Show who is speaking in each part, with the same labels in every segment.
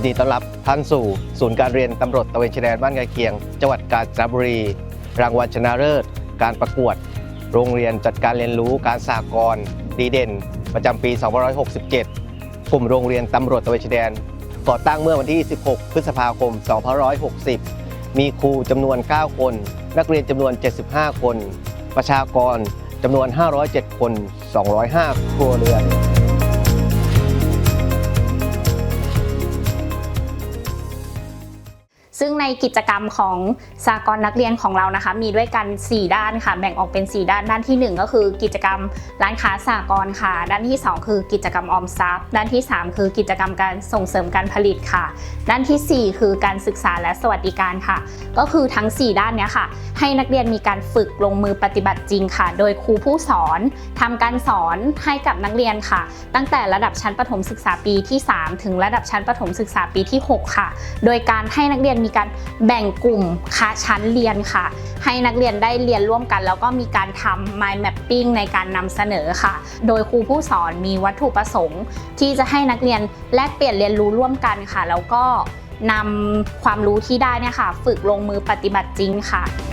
Speaker 1: นดีต้อนรับท่านสู่ ศูนย์การเรียนตำรวจตะเวนชายแดนบ้านไกลเคียง จังหวัดกาญจนบุรี รางวัลชนะเลิศ การประกวด โรงเรียนจัดการเรียนรู้การสากลดีเด่น ประจำปี 2567 กลุ่มโรงเรียนตำรวจตะเวนชายแดน ก่อตั้งเมื่อวันที่ 16 พฤษภาคม 2560 มีครูจำนวน 9 คน นักเรียนจำนวน 75 คน ประชากรจำนวน 507 คน 205 ครัวเรือน
Speaker 2: ซึ่งในกิจกรรมของสากลนักเรียนของเรานะคะ มีด้วยกัน 4 ด้านค่ะ แบ่งออกเป็น 4 ด้านด้านทีหนึ่1 ก็คือกิจกรรมร้านค้าสากลค่ะ ด้านที่ 2 คือกิจกรรมออมทรัพย์ ด้านที่ 3 คือกิจกรรมการส่งเสริมการผลิตค่ะ ด้านทีสี่ 4 คือการศึกษาและสวัสดิการค่ะ ก็คือทั้ง 4 ด้านเนี้ยค่ะ ให้นักเรียนมีการฝึกลงมือปฏิบัติจริงค่ะ โดยครูผู้สอนทำการสอนให้กับนักเรียนค่ะ ตั้งแต่ระดับชั้นประถมศึกษาปีที่ 3 ถึงระดับชั้นประถมศึกษาปีที่ 6 ค่ะ โดยการให้นักเรียนมีการแบ่งกลุ่มคะชั้นเรียนค่ะ ให้นักเรียนได้เรียนร่วมกัน แล้วก็มีการทำ mind mapping ในการนำเสนอค่ะ โดยครูผู้สอนมีวัตถุประสงค์ ที่จะให้นักเรียนแลกเปลี่ยนเรียนรู้ร่วมกันค่ะ แล้วก็นำความรู้ที่ได้เนี่ยค่ะ ฝึกลงมือปฏิบัติจริงค่ะ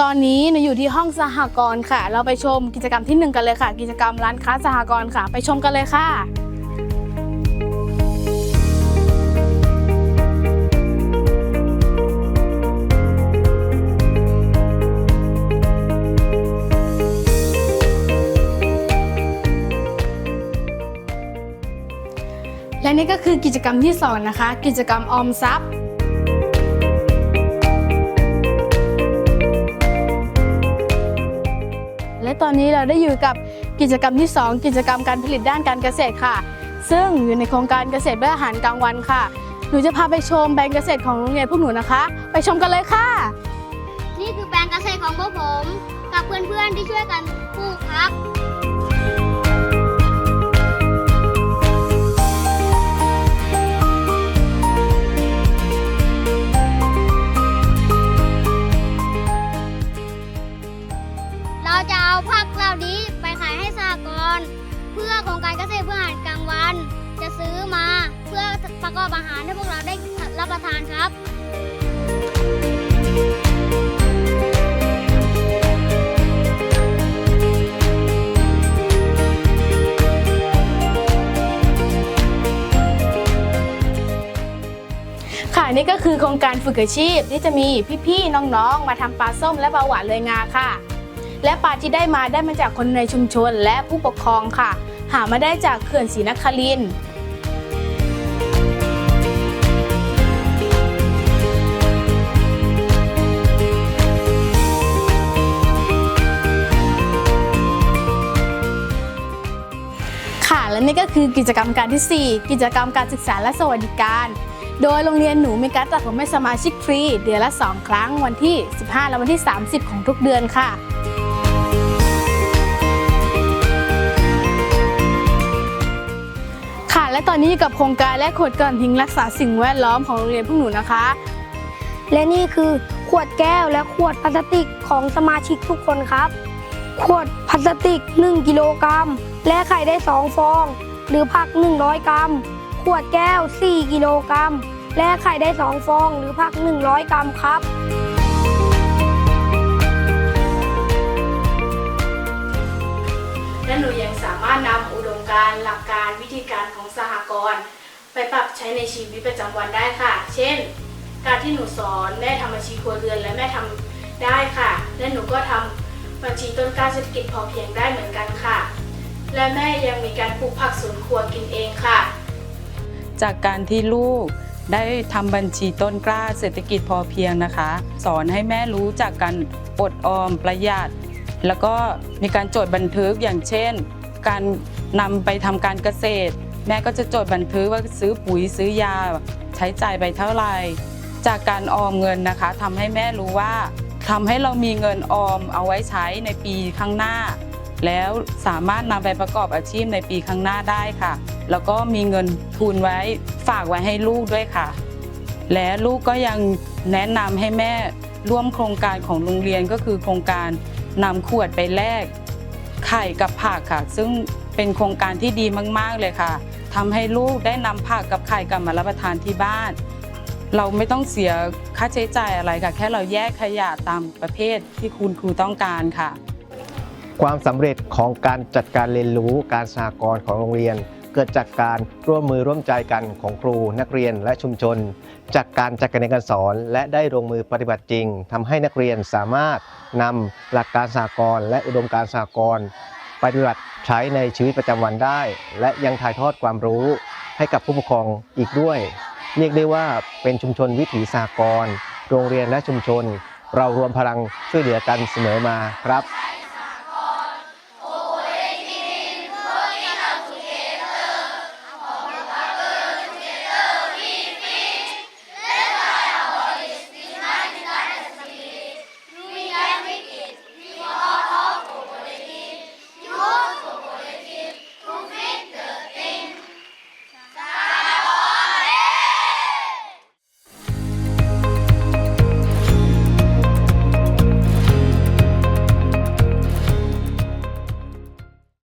Speaker 3: ตอนนี้หนูอยู่ที่ห้องสหกรณ์ค่ะ เราไปชมกิจกรรมที่หนึ่งกันเลยค่ะ กิจกรรมร้านค้าสหกรณ์ค่ะ ไปชมกันเลยค่ะและนี่ก็คือกิจกรรมที่สองนะคะ กิจกรรมออมทรัพย์ ตอนนี้เราได้อยู่กับกิจกรรมที่ 2 กิจกรรมการผลิตด้านการเกษตรค่ะ ซึ่งอยู่ในโครงการเกษตรเพื่ออาหารกลางวันค่ะ หนูจะพาไปชมแปลงเกษตรของโรงเรียนพวกหนูนะคะ ไปชมกันเลยค่ะ
Speaker 4: นี่คือแปลงเกษตรของพวกผม กับเพื่อนๆที่ช่วยกันปลูกครับ ประกอบอาหารให้พวกเราได้รับประทานครับ
Speaker 3: ค่ะนี่ก็คือโครงการฝึกอาชีพที่จะมีพี่ๆน้องๆ มาทำปลาส้มและปลาหวานเลยงาค่ะ และปลาที่ได้มาได้มาจากคนในชุมชนและผู้ปกครองค่ะ หามาได้จากเขื่อนศรีนครินทร์ นี่ก็คือกิจกรรมการที่ 4 กิจกรรมการศึกษาและสวัสดิการ โดยโรงเรียนหนูมีการตัดผมให้สมาชิกฟรี เดือนละ 2 ครั้งวันที่ 15 และวันที่ 30 ของทุกเดือนค่ะค่ะและตอนนี้อยู่กับโครงการและขวดก่อนทิ้งรักษาสิ่งแวดล้อมของโรงเรียนพวกหนูนะคะ
Speaker 5: และนี่คือขวดแก้วและขวดพลาสติกของสมาชิกทุกคนครับ ขวดพลาสติก 1 กิโลกรัม และไข่ได้ 2 ฟอง หรือผัก 100 กรัม ขวดแก้ว 4 กิโลกรัม และไข่ได้ 2 ฟอง หรือผัก 100 กรัมครับ
Speaker 3: และหนูยังสามารถนำอุดมการณ์หลักการวิธีการของสหกรณ์ไปปรับใช้ในชีวิตประจำวันได้ค่ะ เช่น การที่หนูสอนแม่ทำบัญชีครัวเรือนและแม่ทำได้ค่ะ และหนูก็ทำบัญชีต้นกล้าเศรษฐกิจพอเพียงได้เหมือนกันค่ะ และแม่ยังมีการปลูกผักสวนครัวกินเองค่ะ
Speaker 6: จากการที่ลูกได้ทำบัญชีต้นกล้าเศรษฐกิจพอเพียงนะคะ สอนให้แม่รู้จากการอดออมประหยัด แล้วก็มีการจดบันทึกอย่างเช่น การนำไปทำการเกษตร แม่ก็จะจดบันทึกว่าซื้อปุ๋ยซื้อยาใช้จ่ายไปเท่าไหร่จากการออมเงินนะคะทำให้แม่รู้ว่าทำให้เรามีเงินออมเอาไว้ใช้ในปีข้างหน้า แล้วสามารถนำไปประกอบอาชีพในปีข้างหน้าได้ค่ะ แล้วก็มีเงินทุนไว้ฝากไว้ให้ลูกด้วยค่ะ และลูกก็ยังแนะนำให้แม่ร่วมโครงการของโรงเรียนก็คือโครงการนำขวดไปแลกไข่กับผักค่ะ ซึ่งเป็นโครงการที่ดีมาก ๆ เลยค่ะทำให้ลูกได้นำผักกับไข่กลับมารับประทานที่บ้าน เราไม่ต้องเสียค่าใช้จ่ายอะไรค่ะ แค่เราแยกขยะตามประเภทที่คุณครูต้องการค่ะ
Speaker 1: ความสำเร็จของการจัดการเรียนรู้การสหกรณ์ของโรงเรียน เกิดจากการร่วมมือร่วมใจกันของครูนักเรียนและชุมชน จากการจัดการเรียนการสอน และได้ลงมือปฏิบัติจริงทำให้นักเรียนสามารถนำหลักการสหกรณ์และอุดมการสหกรณ์ปฏิบัติใช้ในชีวิตประจำวันได้ และยังถ่ายทอดความรู้ให้กับผู้ปกครองอีกด้วย เรียกได้ว่าเป็นชุมชนวิถีสหกรณ์โรงเรียนและชุมชน เรารวมพลังช่วยเหลือกันเสมอมาครับ